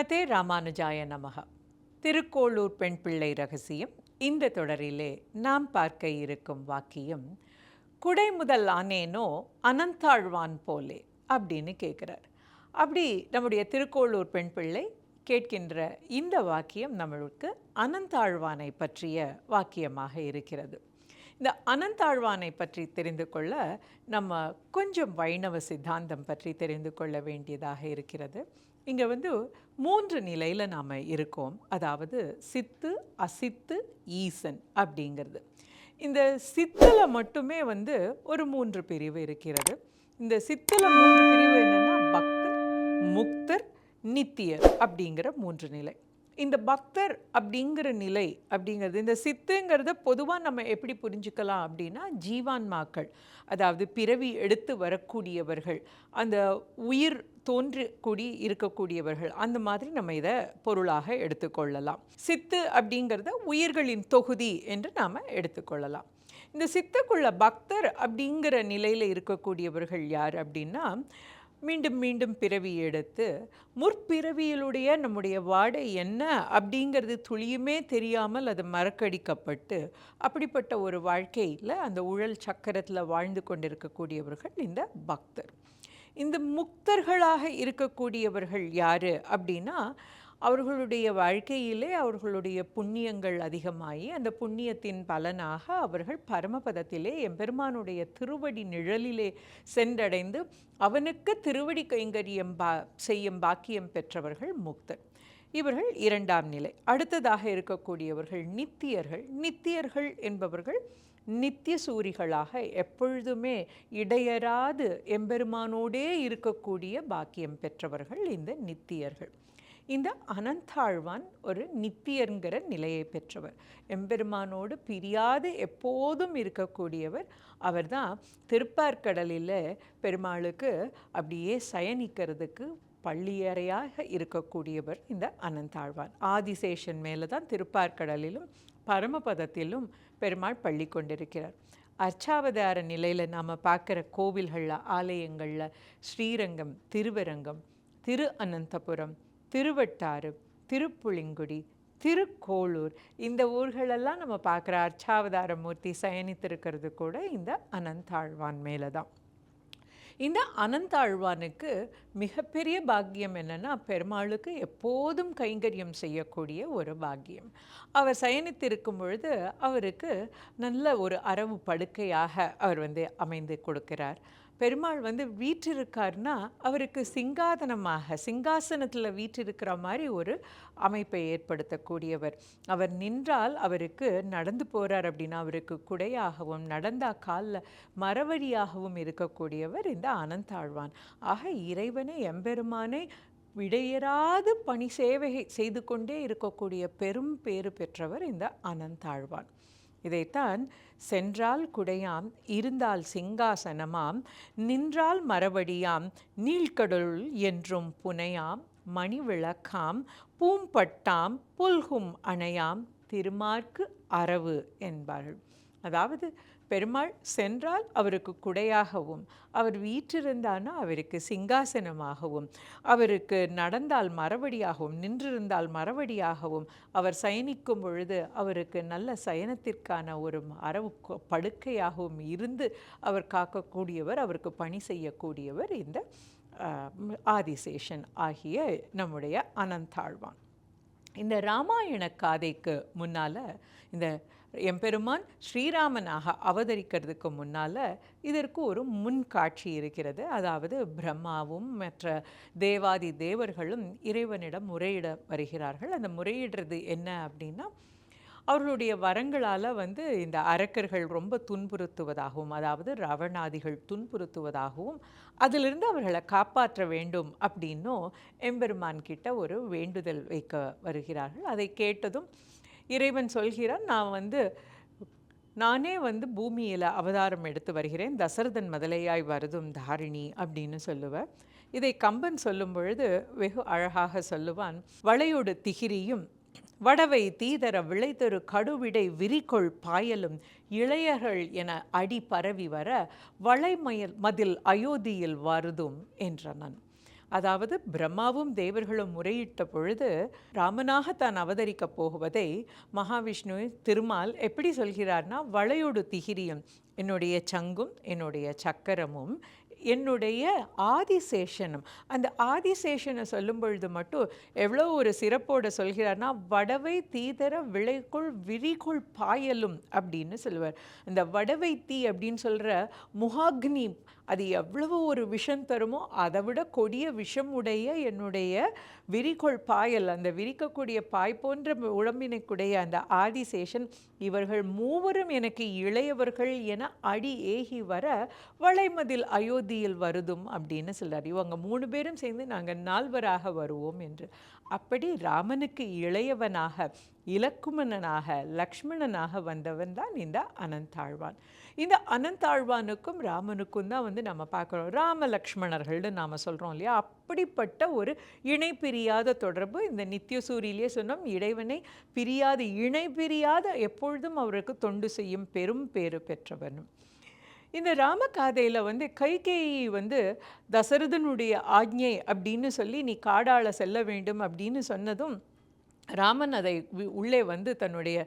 ஸ்ரீமதே ராமானுஜாய நமக. திருக்கோளூர் பெண் பிள்ளை ரகசியம். இந்த தொடரிலே நாம் பார்க்க இருக்கும் வாக்கியம் குடை முதல் ஆனேனோ அனந்தாழ்வான் போலே அப்படின்னு கேட்குறார். அப்படி நம்முடைய திருக்கோளூர் பெண் பிள்ளை கேட்கின்ற இந்த வாக்கியம் நம்மளுக்கு அனந்தாழ்வானை பற்றிய வாக்கியமாக இருக்கிறது. இந்த அனந்தாழ்வானை பற்றி தெரிந்து கொள்ள நம்ம கொஞ்சம் வைணவ சித்தாந்தம் பற்றி தெரிந்து கொள்ள வேண்டியதாக இருக்கிறது. இங்கே வந்து மூன்று நிலையில் நாம் இருக்கோம். அதாவது சித்து அசித்து ஈசன் அப்படிங்கிறது. இந்த சித்தில் மட்டுமே வந்து ஒரு மூன்று பிரிவு இருக்கிறது. இந்த சித்தில் மூன்று பிரிவு என்னென்னா பக்தர் முக்தர் நித்தியர் அப்படிங்கிற மூன்று நிலை. இந்த பக்தர் அப்படிங்கிற நிலை அப்படிங்கிறது இந்த சித்துங்கிறத பொதுவாக நம்ம எப்படி புரிஞ்சுக்கலாம் அப்படின்னா ஜீவான்மாக்கள் அதாவது பிறவி எடுத்து வரக்கூடியவர்கள் அந்த உயிர் தோன்றி இருக்கக்கூடியவர்கள். அந்த மாதிரி நம்ம இதை பொருளாக எடுத்துக்கொள்ளலாம். சித்து அப்படிங்கிறத உயிர்களின் தொகுதி என்று நாம் எடுத்துக்கொள்ளலாம். இந்த சித்துக்குள்ள பக்தர் அப்படிங்கிற நிலையில் இருக்கக்கூடியவர்கள் யார் அப்படின்னா மீண்டும் மீண்டும் பிறவி எடுத்து முற்பிறவியிலுடைய நம்முடைய வாடை என்ன அப்படிங்கிறது துளியுமே தெரியாமல் அது மறக்கடிக்கப்பட்டு அப்படிப்பட்ட ஒரு வாழ்க்கையில் அந்த உழல் சக்கரத்தில் வாழ்ந்து கொண்டிருக்கக்கூடியவர்கள் இந்த பக்தர். இந்த முக்தர்களாக இருக்கக்கூடியவர்கள் யார் அப்படின்னா அவர்களுடைய வாழ்க்கையிலே அவர்களுடைய புண்ணியங்கள் அதிகமாகி அந்த புண்ணியத்தின் பலனாக அவர்கள் பரமபதத்திலே எம்பெருமானுடைய திருவடி நிழலிலே சென்றடைந்து அவனுக்கு திருவடி கைங்கரியம் பா செய்யும் பாக்கியம் பெற்றவர்கள் முக்தர். இவர்கள் இரண்டாம் நிலை. அடுத்ததாக இருக்கக்கூடியவர்கள் நித்தியர்கள். நித்தியர்கள் என்பவர்கள் நித்திய சூரிகளாக எப்பொழுதுமே இடையராது எம்பெருமானோடே இருக்கக்கூடிய பாக்கியம் பெற்றவர்கள் இந்த நித்தியர்கள். இந்த அனந்தாழ்வான் ஒரு நித்தியருங்கிற நிலையை பெற்றவர். எம்பெருமானோடு பிரியாது எப்போதும் இருக்கக்கூடியவர். அவர்தான் திருப்பார்கடலில் பெருமாளுக்கு அப்படியே சயனிக்கிறதுக்கு பள்ளியறையாக இருக்கக்கூடியவர் இந்த அனந்தாழ்வான் ஆதிசேஷன் மேலே தான் திருப்பார்கடலிலும் பரமபதத்திலும் பெருமாள் பள்ளி கொண்டிருக்கிறார். அர்ச்சாவதார நிலையில் நாம் பார்க்குற கோவில்களில் ஆலயங்களில் ஸ்ரீரங்கம் திருவரங்கம் திரு அனந்தபுரம் திருவட்டாறு திருப்புளிங்குடி திருக்கோளூர் இந்த ஊர்களெல்லாம் நம்ம பார்க்குற அர்ச்சாவதார மூர்த்தி சயனித்திருக்கிறது கூட இந்த அனந்தாழ்வான் மேலே தான் இந்த அனந்தாழ்வானுக்கு மிகப்பெரிய பாக்கியம் என்னென்னா பெருமாளுக்கு எப்போதும் கைங்கரியம் செய்யக்கூடிய ஒரு பாக்கியம். அவர் சயனித்திருக்கும் பொழுது அவருக்கு நல்ல ஒரு அரவு படுக்கையாக அவர் வந்து அமைந்து கொடுக்கிறார். பெருமாள் வந்து வீற்றிருக்கார்னா அவருக்கு சிங்காதனமாக சிங்காசனத்தில் வீற்றிருக்கிற மாதிரி ஒரு அமைப்பை ஏற்படுத்தக்கூடியவர். அவர் நின்றால் அவருக்கு நடந்து போகிறார் அப்படின்னா அவருக்கு குடையாகவும் நடந்தா காலில் மரவழியாகவும் இருக்கக்கூடியவர் இந்த அனந்தாழ்வான். ஆக இறைவனை எம்பெருமானை விடையராது பணி சேவை செய்து கொண்டே இருக்கக்கூடிய பெரும் பேறு பெற்றவர் இந்த அனந்தாழ்வான். இதைத்தான் சென்றால் குடையாம் இருந்தால் சிங்காசனமாம் நின்றால் மரபடியாம் நீழ்கடலுள் என்றும் புனையாம் மணிவிளக்காம் பூம்பட்டாம் புல்கும் அணையாம் திருமார்க்கு அரவு என்பார்கள். அதாவது பெருமாள் சென்றால் அவருக்கு குடையாகவும் அவர் வீற்றிருந்தானா அவருக்கு சிங்காசனமாகவும் அவருக்கு நடந்தால் மரவடியாகவும் நின்றிருந்தால் மரவடியாகவும் அவர் சயனிக்கும் பொழுது அவருக்கு நல்ல சயனத்திற்கான ஒரு அரவு படுக்கையாகவும் இருந்து அவர் காக்கக்கூடியவர் அவருக்கு பணி செய்யக்கூடியவர் இந்த ஆதிசேஷன் ஆகிய நம்முடைய அனந்தாழ்வான். இந்த ராமாயண காதைக்கு முன்னால் இந்த எம்பெருமான் ஸ்ரீராமனாக அவதரிக்கிறதுக்கு முன்னால் இதற்கு ஒரு முன்காட்சி இருக்கிறது. அதாவது பிரம்மாவும் மற்ற தேவாதி தேவர்களும் இறைவனிடம் முறையிட வருகிறார்கள். அந்த முறையிடுறது என்ன அப்படின்னா அவர்களுடைய வரங்களால் வந்து இந்த அரக்கர்கள் ரொம்ப துன்புறுத்துவதாகவும் அதாவது ரவணாதிகள் துன்புறுத்துவதாகவும் அதிலிருந்து அவர்களை காப்பாற்ற வேண்டும் அப்படின்னும் எம்பெருமான் கிட்ட ஒரு வேண்டுதல் வைக்க வருகிறார்கள். அதை கேட்டதும் இறைவன் சொல்கிறான் நான் வந்து நானே வந்து பூமியில் அவதாரம் எடுத்து வருகிறேன். தசரதன் முதலையாய் வருதும் தாரிணி அப்படின்னு சொல்லுவேன் இதை கம்பன் சொல்லும் பொழுது வெகு அழகாக சொல்லுவான் வளையுடு திகிரியும் வடவை தீதர விளைதொரு கடுவிடை விரிகொள் பாயலும் இளையர்கள் என அடி பரவி வர வளைமயல் மதில் அயோத்தியில் வருதும் என்றனன் அதாவது பிரம்மாவும் தேவர்களும் முறையிட்ட பொழுது ராமனாக தான் அவதரிக்கப் போவதை மகாவிஷ்ணு திருமால் எப்படி சொல்கிறார்னா வளையோடு திகிரியும் என்னுடைய சங்கும் என்னுடைய சக்கரமும் என்னுடைய ஆதிசேஷனும். அந்த ஆதிசேஷனை சொல்லும் பொழுது மட்டும் எவ்வளோ ஒரு சிறப்போடு சொல்கிறார்னா வடவை தீதர விளைக்குள் விரிகுள் பாயலும் அப்படின்னு சொல்லுவார். அந்த வடவை தீ அப்படின்னு சொல்கிற முகாக்னி அது எவ்வளவு ஒரு விஷம் தருமோ அதை விட கொடிய விஷம் உடைய என்னுடைய விரிகொள் பாயல் அந்த விரிக்கக்கூடிய பாய் போன்ற உடம்பினைக்குடைய அந்த ஆதிசேஷன் இவர்கள் மூவரும் எனக்கு இளையவர்கள் என அடி ஏகி வர வளைமதில் அயோத்தியில் வருதும் அப்படின்னு சொல்கிறார் இவங்க மூணு பேரும் சேர்ந்து நாங்கள் நால்வராக வருவோம் என்று. அப்படி ராமனுக்கு இளையவனாக இலக்குமணனாக லக்ஷ்மணனாக வந்தவன் தான் இந்த அனந்தாழ்வான். இந்த அனந்தாழ்வானுக்கும் ராமனுக்கும் தான் வந்து நம்ம பார்க்குறோம். ராம லக்ஷ்மணர்கள்னு நாம் சொல்கிறோம் இல்லையா? அப்படிப்பட்ட ஒரு இணை பிரியாத தொடர்பு இந்த நித்தியசூரியிலே சொன்னோம். இறைவனை பிரியாத இணை பிரியாத எப்பொழுதும் அவருக்கு தொண்டு செய்யும் பெரும் பேறு பெற்றவனும் இந்த ராமகாதையில் வந்து கைகேயி வந்து தசரதனுடைய ஆக்ஞை அப்படின்னு சொல்லி நீ காடால செல்ல வேண்டும் அப்படின்னு சொன்னதும் ராமன் அதை உள்ளே வந்து தன்னுடைய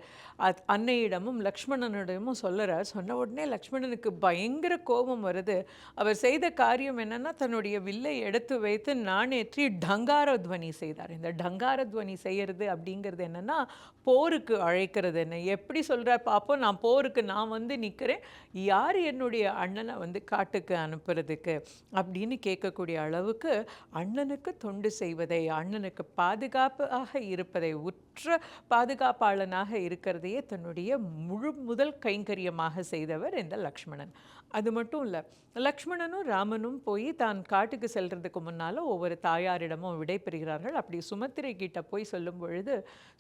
அன்னையிடமும் லக்ஷ்மணனிடமும் சொல்லுறார். சொன்ன உடனே லக்ஷ்மணனுக்கு பயங்கர கோபம் வருது. அவர் செய்த காரியம் என்னன்னா தன்னுடைய வில்லை எடுத்து வைத்து நாணேற்றி டங்கார துவனி செய்தார். இந்த டங்கார துவனி செய்கிறது அப்படிங்கிறது என்னன்னா போருக்கு அழைக்கிறது என்ன. எப்படி சொல்கிறார் பார்ப்போம் நான் போருக்கு நான் வந்து நிற்கிறேன் யார் என்னுடைய அண்ணனை வந்து காட்டுக்கு அனுப்புறதுக்கு? அப்படின்னு கேட்கக்கூடிய அளவுக்கு அண்ணனுக்கு தொண்டு செய்வதை அண்ணனுக்கு பாதுகாப்பாக இருப்பதை உற்ற பாதுகாப்பாளனாக இருக்கிறதையே தன்னுடைய முழு முதல் கைங்கரியமாக செய்தவர் இந்த லக்ஷ்மணன். அது மட்டும் இல்லை லக்ஷ்மணனும் ராமனும் போய் தான் காட்டுக்கு செல்றதுக்கு முன்னால் ஒவ்வொரு தாயாரிடமும் விடைபெறுகிறார்கள் அப்படி சுமத்திரை கிட்ட போய் சொல்லும் பொழுது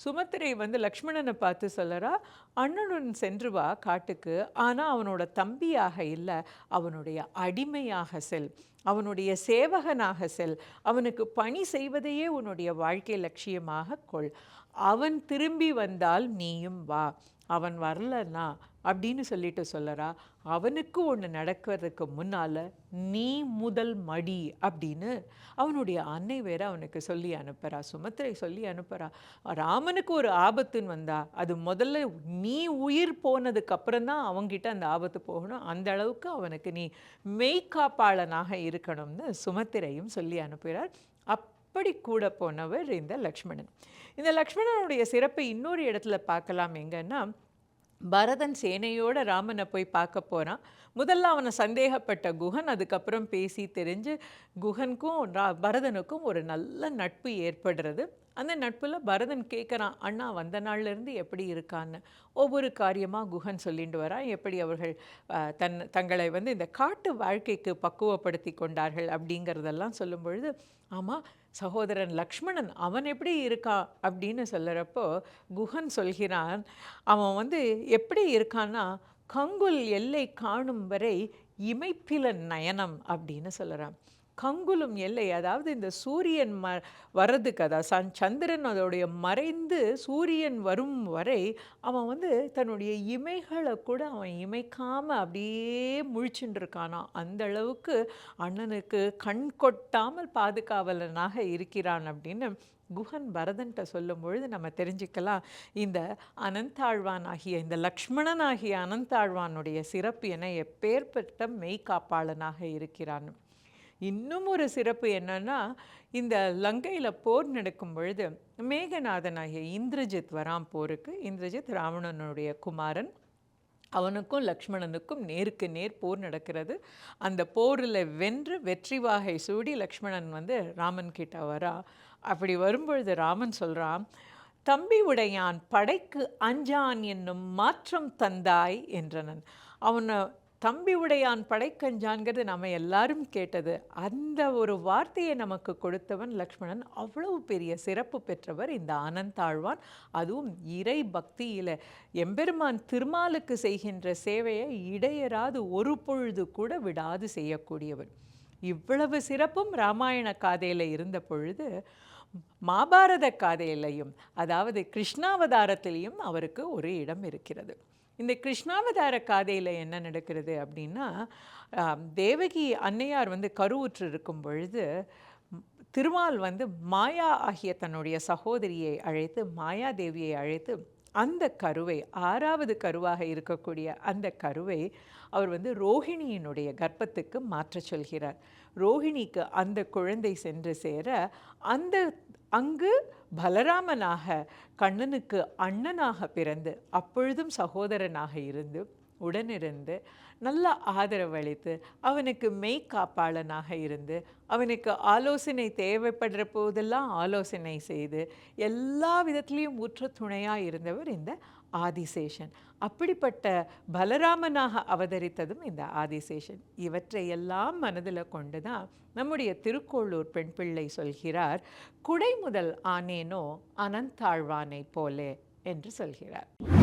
சுமத்திரை வந்து லக்ஷ்மணனை பார்த்து சொல்லறா அண்ணனுடன் சென்று வா காட்டுக்கு. ஆனால் அவனோட தம்பியாக இல்லை அவனுடைய அடிமையாக செல். அவனுடைய சேவகனாக செல். அவனுக்கு பணி செய்வதையே உன்னுடைய வாழ்க்கை லட்சியமாக கொள். அவன் திரும்பி வந்தால் நீயும் வா. அவன் வரலன்னா அப்படின்னு சொல்லிட்டு சொல்லறா அவனுக்கு ஒன்று நடக்கிறதுக்கு முன்னால் நீ முதல் மடி அப்படின்னு அவனுடைய அன்னை வேற அவனுக்கு சொல்லி அனுப்புகிறா சுமத்திரை சொல்லி அனுப்புகிறா ராமனுக்கு ஒரு ஆபத்துன்னு வந்தா அது முதல்ல நீ உயிர் போனதுக்கப்புறம் தான் அவங்கிட்ட அந்த ஆபத்து போகணும். அந்த அளவுக்கு அவனுக்கு நீ மெய்காப்பாளனாக இருக்கணும்னு சுமத்திரையும் சொல்லி அனுப்புகிறார். அப்படி கூட போனவர் இந்த லக்ஷ்மணன். இந்த லக்ஷ்மணனுடைய சிறப்பை இன்னொரு இடத்துல பார்க்கலாம் எங்கன்னா பரதன் சேனையோட ராமனை போய் பார்க்க போகிறான் முதல்ல அவனை சந்தேகப்பட்ட குஹன் அதுக்கப்புறம் பேசி தெரிஞ்சு குஹனுக்கும் ரா பரதனுக்கும் ஒரு நல்ல நட்பு ஏற்படுறது. அந்த நட்பில் பரதன் கேட்குறான் அண்ணா வந்த நாள்ல இருந்து எப்படி இருக்கான்னு? ஒவ்வொரு காரியமாக குஹன் சொல்லிட்டு வரான் எப்படி அவர்கள் தன் தங்களை வந்து இந்த காட்டு வாழ்க்கைக்கு பக்குவப்படுத்தி கொண்டார்கள் அப்படிங்கிறதெல்லாம் சொல்லும் பொழுது ஆமாம் சகோதரன் லக்ஷ்மணன் அவன் எப்படி இருக்கான் அப்படின்னு சொல்லுறப்போ குஹன் சொல்கிறான் அவன் வந்து எப்படி இருக்கான்னா கங்குல் எல்லை காணும் வரை இமைப்பில நயனம் அப்படின்னு சொல்லுறான். கங்குலும் எல்லை அதாவது இந்த சூரியன் ம வர்றதுக்கு அதாவது சன் சந்திரன் அதோடைய மறைந்து சூரியன் வரும் வரை அவன் வந்து தன்னுடைய இமைகளை கூட அவன் இமைக்காமல் அப்படியே முழிச்சுட்டு இருக்கானா அந்த அளவுக்கு அண்ணனுக்கு கண் கொட்டாமல் பாதுகாவலனாக இருக்கிறான் அப்படின்னு குஹன் பரதன்ட்ட சொல்லும் பொழுது நம்ம தெரிஞ்சுக்கலாம். இந்த அனந்தாழ்வான் ஆகிய இந்த லக்ஷ்மணன் ஆகிய அனந்தாழ்வானுடைய சிறப்பு என எப்பேற்பட்ட மெய்காப்பாளனாக இருக்கிறான். இன்னும் ஒரு சிறப்பு என்னன்னா இந்த லங்கையில் போர் நடக்கும் பொழுது மேகநாதனாகிய இந்திரஜித் வரான் போருக்கு இந்திரஜித் ராவணனுடைய குமாரன் அவனுக்கும் லக்ஷ்மணனுக்கும் நேருக்கு நேர் போர் நடக்கிறது. அந்த போரில் வென்று வெற்றி வாகை சூடி லக்ஷ்மணன் வந்து ராமன் கிட்ட வரா. அப்படி வரும்பொழுது ராமன் சொல்கிறான் தம்பி உடையான் படைக்கு அஞ்சான் என்னும் மாற்றம் தந்தாய் என்றனன். அவனை தம்பி உடையான் படைக்கஞ்சான்கிறது நம்ம எல்லாரும் கேட்டது. அந்த ஒரு வார்த்தையை நமக்கு கொடுத்தவன் லக்ஷ்மணன். அவ்வளவு பெரிய சிறப்பு பெற்றவர் இந்த ஆனந்தாழ்வான் அதுவும் இறை பக்தியில் எம்பெருமான் திருமாலுக்கு செய்கின்ற சேவையை இடையராது ஒரு பொழுது கூட விடாது செய்யக்கூடியவர் இவ்வளவு சிறப்பும் ராமாயண காதையில் இருந்த பொழுது மாபாரத காதையிலையும் அதாவது கிருஷ்ணாவதாரத்திலையும் அவருக்கு ஒரு இடம் இருக்கிறது. இந்த கிருஷ்ணாவதார காதையில் என்ன நடக்கிறது அப்படின்னா தேவகி அன்னையார் வந்து கருவுற்று இருக்கும் பொழுது திருமால் வந்து மாயா ஆகிய தன்னுடைய சகோதரியை அழைத்து மாயாதேவியை அழைத்து அந்த கருவை ஆறாவது கருவாக இருக்கக்கூடிய அந்த கருவை அவர் வந்து ரோஹிணியினுடைய கர்ப்பத்துக்கு மாற்றச் சொல்கிறார். ரோஹிணிக்கு அந்த குழந்தை சென்று சேர அந்த அங்கு பலராமனாக கண்ணனுக்கு அண்ணனாக பிறந்து அப்பொழுதும் சகோதரனாக இருந்து உடனிருந்து நல்ல ஆதரவளித்து அவனுக்கு மெய்க்காப்பாளனாக இருந்து அவனுக்கு ஆலோசனை தேவைப்படுற போதெல்லாம் ஆலோசனை செய்து எல்லா விதத்திலையும் ஊற்ற துணையாக இருந்தவர் இந்த ஆதிசேஷன். அப்படிப்பட்ட பலராமனாக அவதரித்ததும் இந்த ஆதிசேஷன். இவற்றை எல்லாம் மனதில் கொண்டு தான் நம்முடைய திருக்கோளூர் பெண் பிள்ளை சொல்கிறார் குடை முதல் ஆனேனோ அனந்தாழ்வானை போலே என்று சொல்கிறார்.